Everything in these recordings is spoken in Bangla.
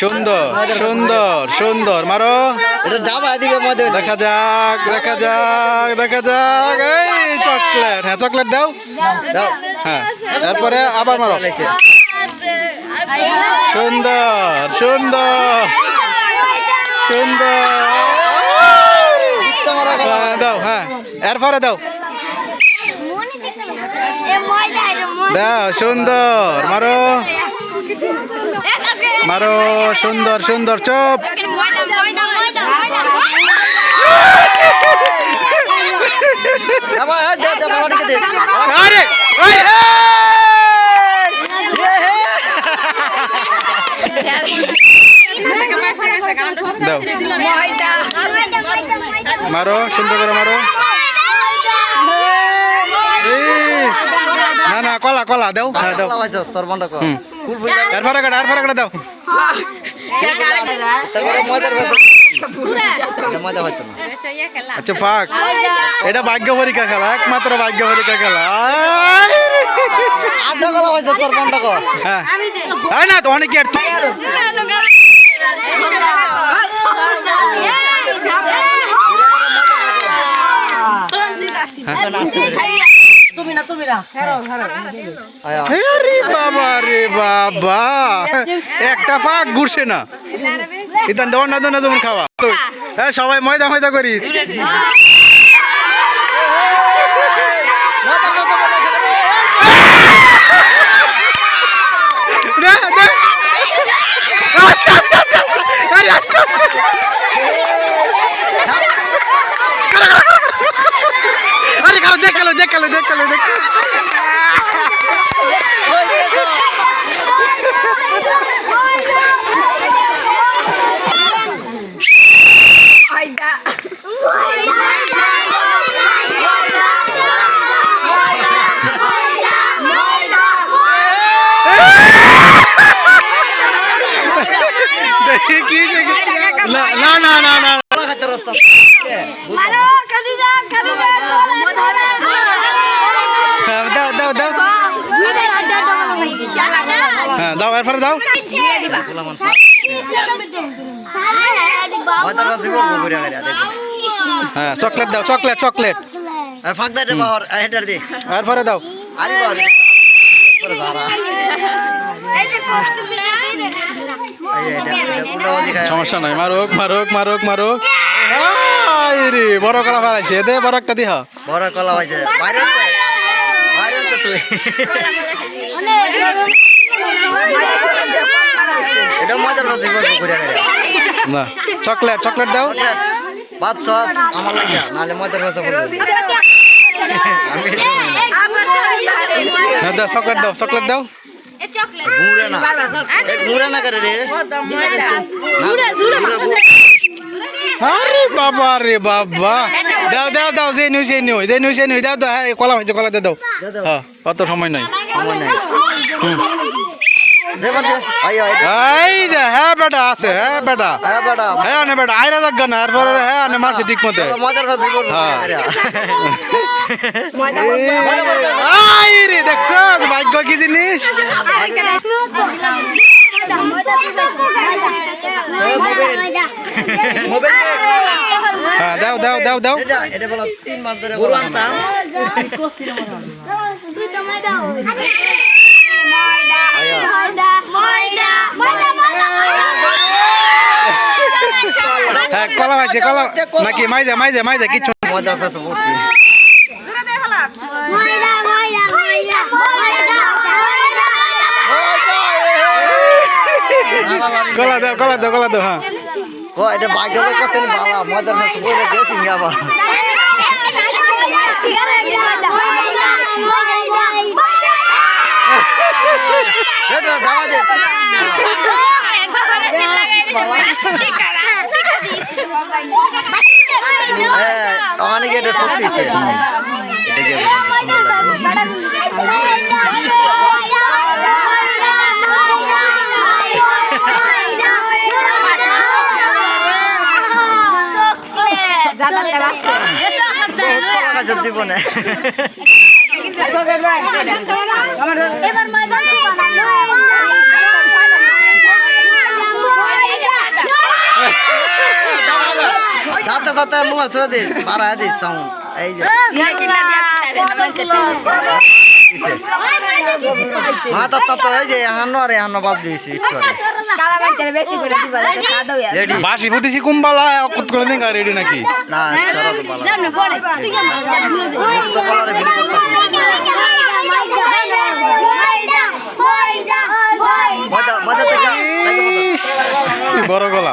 সুন্দর সুন্দর সুন্দর মারো। ডাবা দিবে মধ্যে দেখা যাক দেখা যাক দেখা যাক। এই চকলেট হ্যাঁ চকলেট দাও। দাও। হ্যাঁ তারপরে আবার মারো। সুন্দর সুন্দর সুন্দর। হ্যাঁ, দাও হ্যাঁ। এরপরে দাও। দাও সুন্দর মারো। মারো সুন্দর সুন্দর চুপ। দাও। মারো সুন্দর করে মারো। না না কলা কলা দাও। হ্যাঁ দাও। তোর বন্ধ কর। ফুল এরপরে কাটা এরপরে কাটা দাও। আচ্ছা ফাক। এটা ভাগ্য পরীক্ষা খেলা একমাত্র ভাগ্য পরীক্ষা খেলা। আড্ডা কলা হয়েছে তোর বন্ধ কর হ্যাঁ না তো অনেকে আর তুমি না তুমি না। আয়া। আরে বাবা রে বাবা। একটা ফাঁক ঘুরছে না। ইতান ডর না না যেমন খাওয়া। হ্যাঁ সবাই ময়দা ময়দা করিস। দে। আস্তে আস্তে আস্তে আস্তে। আস্তে আস্তে। কি- না না না না খাইতে রাস্তা হ্যাঁ, দাও দাও দাও হ্যাঁ দাও এরপরে দাও ময়দার কাছে বলব ঘুরে গেলে দেখো হ্যাঁ চকলেট দাও চকলেট চকলেট। আর ফাঁক দে বাবার হেডার দে। দাও। আরে বাবা পরে যারা এই এটা এটা কুলাবাজি খায়। সমস্যা নাই মারুক মারুক মারুক মারুক। রে বড় কলা বাড়াইছে দে বড় একটা দিহ। বড় কলা হয়েছে বাইরে বাইরে আনতে তুই। এটা ঘুরে গেলে না চকলেট চকলেট দাও। পাঁচ আমার নাহলে হ্যাঁ দাও চকলেট দাও চকলেট দাও। ঘুরে না। এ ঘুরে না করে রে। আরে বাবা রে বাবা। দাও দাও দাও যে নিউ যে নিউ যে নিউ যে নিউ দাও দাও হ্যাঁ কলা হয়েছে কলা দিয়ে দাও। হ্যাঁ অত সময় নাই। সময় নাই। এই যে হ্যাঁ বেটা আছে হ্যাঁ বেটা। আয়া বেটা। হ্যাঁ আনে বেটা আইরা দেখ না এরপরে হ্যাঁ আনে মারছে ঠিক মতে। হ্যাঁ। আই রে দেখছ? ভাগ্য কি জিনিস? হ্যাঁ দাও দাও দাও দাও। এটা এটা বলো তিন মাস ধরে বলো। হ্যাঁ কলা হয়েছে কলা নাকি মাইজা মাইজা মাইজা কিছু ময়দার কাছে পড়ছি কলা দাও কলা দাও কলা দাও হ্যাঁ ও এটা ভাগ্য কত ভালো ময়দার কাছে বলে গেছি আবার এটা দাবা দে হ্যাঁ অনেকে এটা সত্যি জীবনে এবার মুখ ছুঁয়ে দিস বাড়া দিস সাউন্ড। এই যে। মাথা তো এই যে হান্ন আর হান্ন বাদ দিয়েছি একটু রেডি বাসি ফুটিছি কুম্বালা অকত করে দিন রেডি নাকি? না চলো তো ভিডিও ইস, বড় গলা।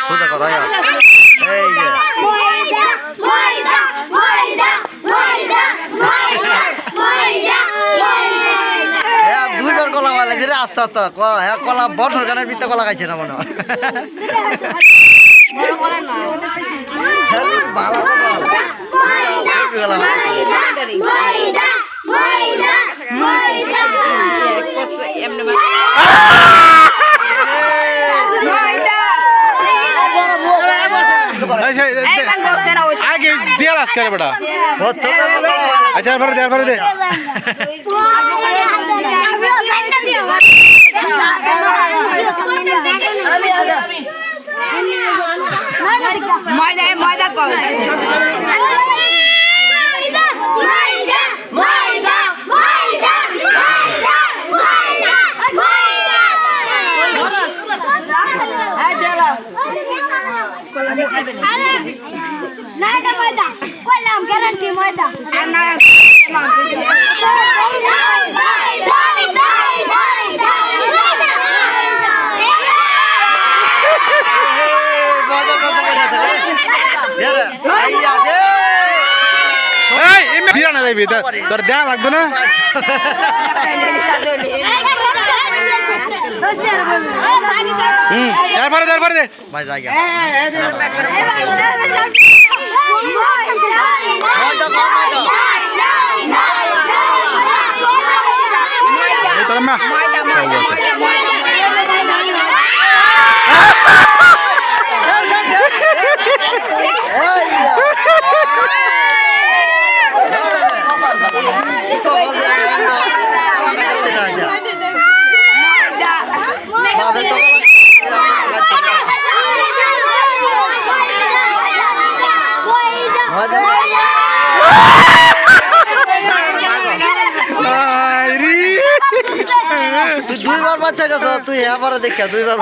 সুদা কথা এই যে। দুইবার কলা যে রে, আস্তে আস্তে ক। হ্যাঁ কলা বছর গানের ভিতরে কলা খাইছে না মনে হয়? হ্যাঁ, ভালো কলা। এই সে- দে- আগে না কলা মালে। আচ্ছা এরপরে দে এরপরে দে। ময়দা ময়দা আর না এই, মজার কথা বলে আছে রে। দে রে, আইয়া দে। এই এমনি বিরানা যাইবি তোর তোর দেয়া লাগবে না হুম এরপরে দে ভাই যাই গা। এই তোর মা এই ইয়া। দে রে, দে। ইকো বল দে, বন্ধ। কলা খাইতে না যা। বাবে তো কলা খাইতে না। মজা আইরি দুইবার বাচ্চা গেছ তুই আবার দেখা দুইবার